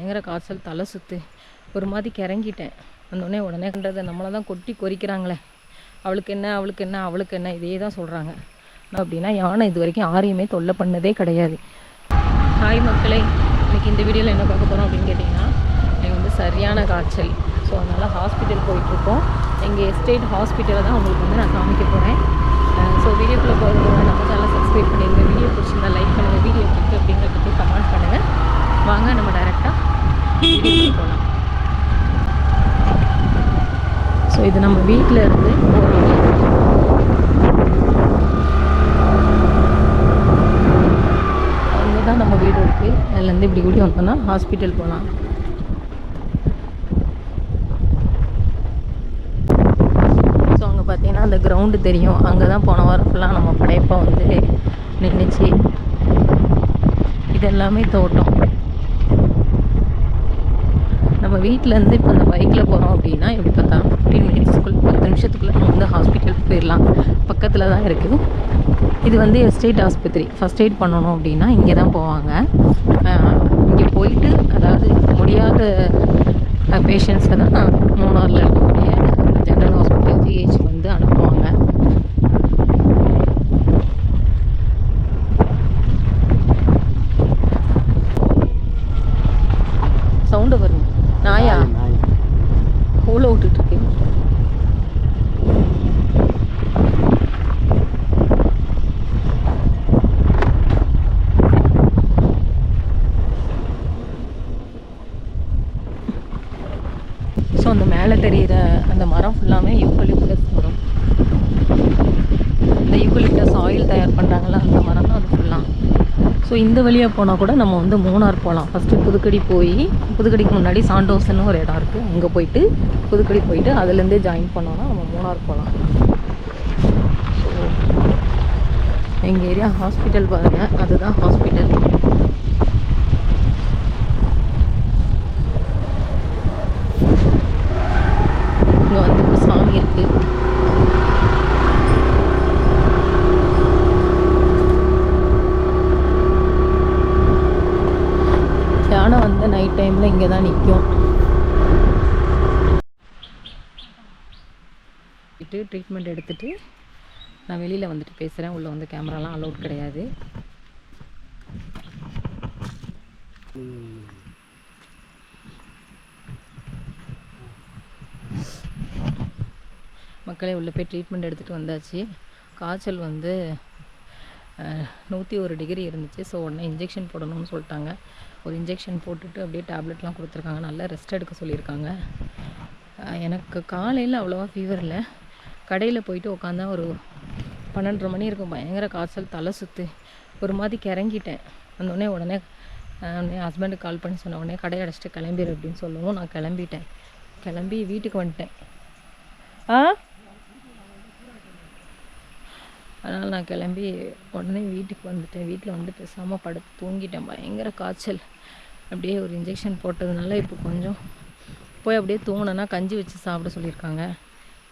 பயங்கர காய்ச்சல் தலை சுற்று ஒரு மாதிரி கிறங்கிட்டேன். வந்தோடனே உடனே கண்டதை நம்மளை தான் கொட்டி கொறிக்கிறாங்களே. அவளுக்கு என்ன அவளுக்கு என்ன அவளுக்கு என்ன? இதே தான் சொல்கிறாங்க அப்படின்னா யானை இது வரைக்கும் யாரையுமே தொல்லை பண்ணதே கிடையாது. ஹாய் மக்களே இன்றைக்கி இந்த வீடியோவில் என்ன பார்க்க போகிறோம் அப்படின்னு கேட்டிங்கன்னா எனக்கு வந்து சரியான காய்ச்சல். ஸோ அதனால் ஹாஸ்பிட்டல் போயிட்டுருக்கோம். எங்கள் எஸ்டேட் ஹாஸ்பிட்டலில் தான் உங்களுக்கு வந்து நான் காமிக்க போகிறேன் ஸோ வீடியோக்குள்ளே போகிறவங்க நம்ம சேனலை சப்ஸ்கிரைப் பண்ணிடுங்க வீடியோ பிடிச்சிருந்தா லைக் பண்ணுங்கள் வீடியோ கிளிக் அப்படிங்கிறத பற்றி கமெண்ட் பண்ணுங்கள் வாங்க நம்ம டேரெக்டாக போகலாம் ஸோ இது நம்ம வீட்டில் இருந்து அங்கே தான் நம்ம வீடு இருக்குது அதுலேருந்து இப்படி கூடி வந்தோம்னா ஹாஸ்பிட்டல் போகலாம் ஸோ அங்கே பார்த்தீங்கன்னா அந்த கிரவுண்டு தெரியும். அங்கே தான் போன வாரம் ஃபுல்லாக நம்ம படையப்பா வந்து நின்றுச்சு இதெல்லாமே தோட்டம். நம்ம வீட்டிலேருந்து இப்போ அந்த பைக்கில் போகிறோம் அப்படின்னா எப்படி பார்த்தா ஃபிஃப்டீன் மினிட்ஸ்க்குள்ள பத்து நிமிஷத்துக்குள்ளே நம்ம வந்து ஹாஸ்பிட்டலுக்கு போயிடலாம். பக்கத்தில் தான் இருக்குது. இது வந்து எஸ்டேட் ஆஸ்பத்திரி. ஃபஸ்ட் எய்ட் பண்ணணும் அப்படின்னா இங்கே தான் போவாங்க. இங்கே போயிட்டு அதாவது முடியாத பேஷண்ட்ஸை தான் மூணாரில் இருக்கக்கூடிய ஜென்ரல் ஹாஸ்பிட்டல் ஜிஹெச் வந்து அனுப்புவாங்க சவுண்டு வருங்க நாயா ஊழ விட்டுட்டு இருக்கேன் ஸோ அந்த மேலே தெரிகிற அந்த மரம் ஃபுல்லாமே யூக்கலிப்டஸ் மரம். இந்த யூக்கலிப்டஸ் ஆயில் தயார் பண்ணுறாங்களா அந்த மரம் தான் அது ஃபுல்லாக ஸோ இந்த வழியாக போனால் கூட நம்ம வந்து மூணார் போகலாம் ஃபஸ்ட்டு புதுக்கடி போய் புதுக்கடிக்கு முன்னாடி சாண்டோஸ்னு ஒரு இடம் இருக்குது அங்கே போயிட்டு புதுக்கடி போயிட்டு அதுலேருந்தே ஜாயின் பண்ணோன்னா நம்ம மூணார் போகலாம் ஸோ எங்கள் ஏரியா ஹாஸ்பிட்டல் பாருங்கள் அதுதான் ஹாஸ்பிட்டல் இங்கே வந்து ஒரு சாமி இருக்குது யானை வந்து நைட் டைமில் இங்கே தான் நிற்கும் ட்ரீட்மெண்ட் எடுத்துகிட்டு நான் வெளியில் வந்துட்டு பேசுகிறேன் உள்ளே வந்து கேமராலாம் அலோட் கிடையாது. மக்களே உள்ளே போய் ட்ரீட்மெண்ட் எடுத்துகிட்டு வந்தாச்சு. காய்ச்சல் வந்து நூற்றி ஒரு டிகிரி இருந்துச்சு. ஸோ உடனே இன்ஜெக்ஷன் போடணும்னு சொல்லிட்டாங்க. ஒரு இன்ஜெக்ஷன் போட்டுட்டு அப்படியே டேப்லெட்லாம் கொடுத்துருக்காங்க. நல்லா ரெஸ்ட் எடுக்க சொல்லியிருக்காங்க. எனக்கு காலையில் அவ்வளோவா ஃபீவர் இல்லை. கடையில் போயிட்டு உட்காந்தா ஒரு பன்னெண்டரை மணி இருக்கும். பயங்கர காய்ச்சல் தலை சுற்று ஒரு மாதிரி கிறங்கிட்டேன். வந்தோடனே உடனே உடனே ஹஸ்பண்டுக்கு கால் பண்ணி சொன்ன உடனே கடையை அடைச்சிட்டு கிளம்பிடு அப்படின்னு சொல்லவும் நான் கிளம்பிட்டேன். கிளம்பி வீட்டுக்கு வந்துட்டேன். ஆ? அதனால் நான் கிளம்பி உடனே வீட்டுக்கு வந்துட்டேன். வீட்டில் வந்து பேசாமல் படுத்து தூங்கிட்டேன். பயங்கர காய்ச்சல். அப்படியே ஒரு இன்ஜெக்ஷன் போட்டதுனால இப்போ கொஞ்சம் போய் அப்படியே தூங்கினேன்னா கஞ்சி வச்சு சாப்பிட சொல்லியிருக்காங்க.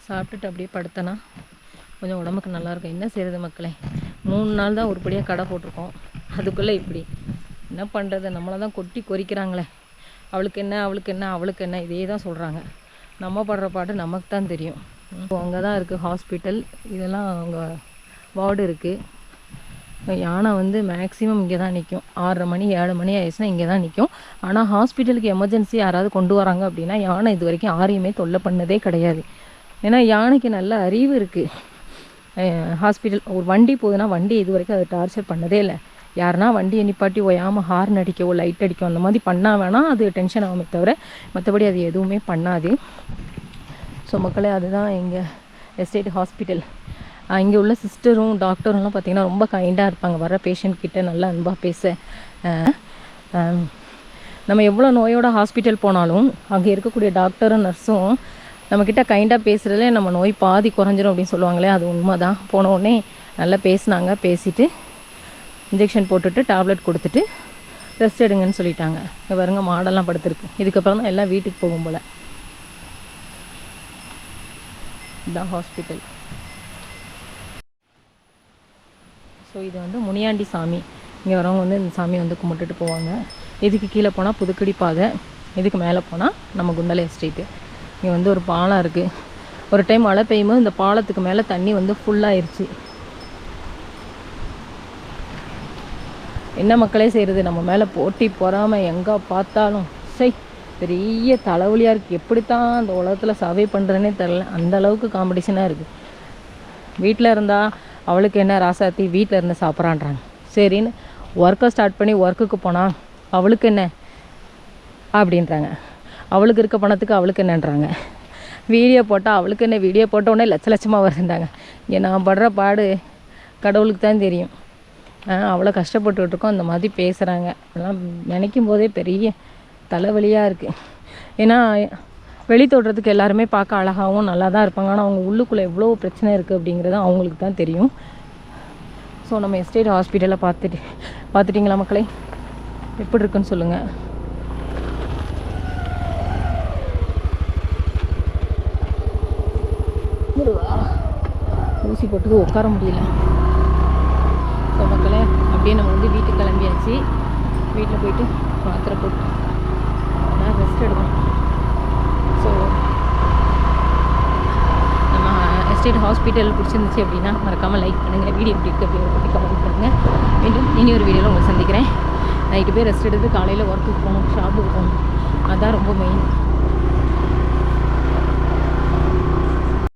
சாப்பிட்டுட்டு அப்படியே படுத்தேன்னா கொஞ்சம் உடம்புக்கு நல்லாயிருக்கும் என்ன செய்கிறது மக்களே? மூணு நாள் தான் உருப்படியாக கடை போட்டிருக்கோம். அதுக்குள்ளே இப்படி. என்ன பண்ணுறது நம்மளை தான் கொட்டி கொறிக்கிறாங்களே. அவளுக்கு என்ன அவளுக்கு என்ன அவளுக்கு என்ன? இதே தான் சொல்கிறாங்க நம்ம படுற பாட்டு நமக்கு தான் தெரியும். அங்கே தான் இருக்குது ஹாஸ்பிட்டல். இதெல்லாம் அவங்க வார்டு இருக்குது யானை வந்து மேக்ஸிமம் இங்கே தான் நிற்கும் ஆறரை மணி ஏழு மணி ஆயிடுச்சுன்னா இங்கே தான் நிற்கும் ஆனால் ஹாஸ்பிட்டலுக்கு எமர்ஜென்சி யாராவது கொண்டு வராங்க அப்படின்னா யானை இது வரைக்கும் யாரையுமே தொல்லை பண்ணதே கிடையாது. ஏன்னா யானைக்கு நல்ல அறிவு இருக்குது ஹாஸ்பிட்டல் ஒரு வண்டி போகுதுன்னா வண்டி இது வரைக்கும் அதை டார்ச்சர் பண்ணதே இல்லை. யாருன்னா வண்டியை நிப்பாட்டி ஓயாமல் ஹார்ன் அடிக்கவோ லைட் அடிக்கவோ அந்த மாதிரி பண்ணால் வேணால் அது டென்ஷன் ஆகுமே தவிர மற்றபடி அது எதுவுமே பண்ணாது. ஸோ மக்களே அதுதான் எங்கள் எஸ்டேட் ஹாஸ்பிட்டல் இங்கே உள்ள சிஸ்டரும் டாக்டரும்லாம் பார்த்திங்கன்னா ரொம்ப கைண்டாக இருப்பாங்க. வர பேஷண்ட் கிட்ட நல்லா அன்பாக பேச. நம்ம எவ்வளோ நோயோட ஹாஸ்பிட்டல் போனாலும் அங்கே இருக்கக்கூடிய டாக்டரும் நர்ஸும் நம்மக்கிட்ட கைண்டாக பேசுகிறதுலே நம்ம நோய் பாதி குறைஞ்சிரும் அப்படின்னு சொல்லுவாங்களே அது உண்மை தான் போன உடனே நல்லா பேசினாங்க. பேசிட்டு இன்ஜெக்ஷன் போட்டுட்டு டேப்லெட் கொடுத்துட்டு ரெஸ்ட் எடுங்கன்னு சொல்லிட்டாங்க. இங்கே பாருங்க மாடெல்லாம் படுத்துருக்கு. இதுக்கப்புறம் தான் எல்லாம் வீட்டுக்கு போகும் போல். இதுதான் ஹாஸ்பிட்டல் ஸோ இது வந்து முனியாண்டி சாமி. இங்கே வரவங்க வந்து இந்த சாமி வந்து கும்பிட்டுட்டு போவாங்க. இதுக்கு கீழே போனால் புதுக்கடி பாதை. இதுக்கு மேலே போனால் நம்ம குண்டலை எஸ்டேட்டு இங்கே வந்து ஒரு பாலம் இருக்குது ஒரு டைம் மழை பெய்யும்போது இந்த பாலத்துக்கு மேலே தண்ணி வந்து ஃபுல்லாகிருச்சு என்ன மக்களே செய்கிறது நம்ம மேலே போட்டி பொறாமல் எங்கே பார்த்தாலும் சை பெரிய தலைவலியாக இருக்குது எப்படித்தான் அந்த உலகத்தில் சர்வை பண்ணுறேன்னே தெரில அந்த அளவுக்கு காம்படிஷனாக இருக்குது வீட்டில் இருந்தால் அவளுக்கு என்ன ராசாத்தி வீட்டில் இருந்து சாப்பிட்றான்றாங்க. சரின்னு ஒர்க்கை ஸ்டார்ட் பண்ணி ஒர்க்குக்கு போனால் அவளுக்கு என்ன? அப்படின்றாங்க. அவளுக்கு இருக்க பணத்துக்கு அவளுக்கு என்னன்றாங்க. வீடியோ போட்டால் அவளுக்கு என்ன? வீடியோ போட்ட உடனே லட்ச லட்சமாக வருந்தாங்க இங்கே நான் படுற பாடு கடவுளுக்கு தான் தெரியும். அவ்வளோ கஷ்டப்பட்டுருக்கோம் இருக்கோம். அந்த மாதிரி பேசுகிறாங்க அதெல்லாம் நினைக்கும் போதே பெரிய தலைவலியாக இருக்குது ஏன்னா வெளி தோற்றத்துக்கு எல்லாருமே பார்க்க அழகாகவும் நல்லா தான் இருப்பாங்க. ஆனால் அவங்க உள்ளுக்குள்ளே எவ்வளோ பிரச்சனை இருக்குது அப்படிங்கிறது அவங்களுக்கு தான் தெரியும். ஸோ நம்ம எஸ்டேட் ஹாஸ்பிட்டலில் பார்த்துட்டு பார்த்துட்டிங்களா மக்களே? எப்படி இருக்குன்னு சொல்லுங்கள் ஊசி போட்டு உட்கார முடியல. ஸோ மக்களே அப்படியே நம்ம வந்து வீட்டுக்கு கிளம்பியாச்சு. வீட்டில் போயிட்டு மாத்திரை போட்டு நான் ரெஸ்ட் எடுக்கணும் ஸோ நம்ம எஸ்டேட் ஹாஸ்பிட்டல் பிடிச்சிருந்துச்சு அப்படின்னா மறக்காமல் லைக் பண்ணுங்கள் வீடியோ எப்படி இருக்குது அப்படின்னு கமெண்ட் பண்ணுங்கள் மீண்டும் இனி ஒரு வீடியோவில் உங்களை சந்திக்கிறேன். நைட்டு போய் ரெஸ்ட் எடுத்து காலையில் ஒர்க்குக்கு போகணும் ஷாப்புக்கு போகணும். அதுதான் ரொம்ப மெயின்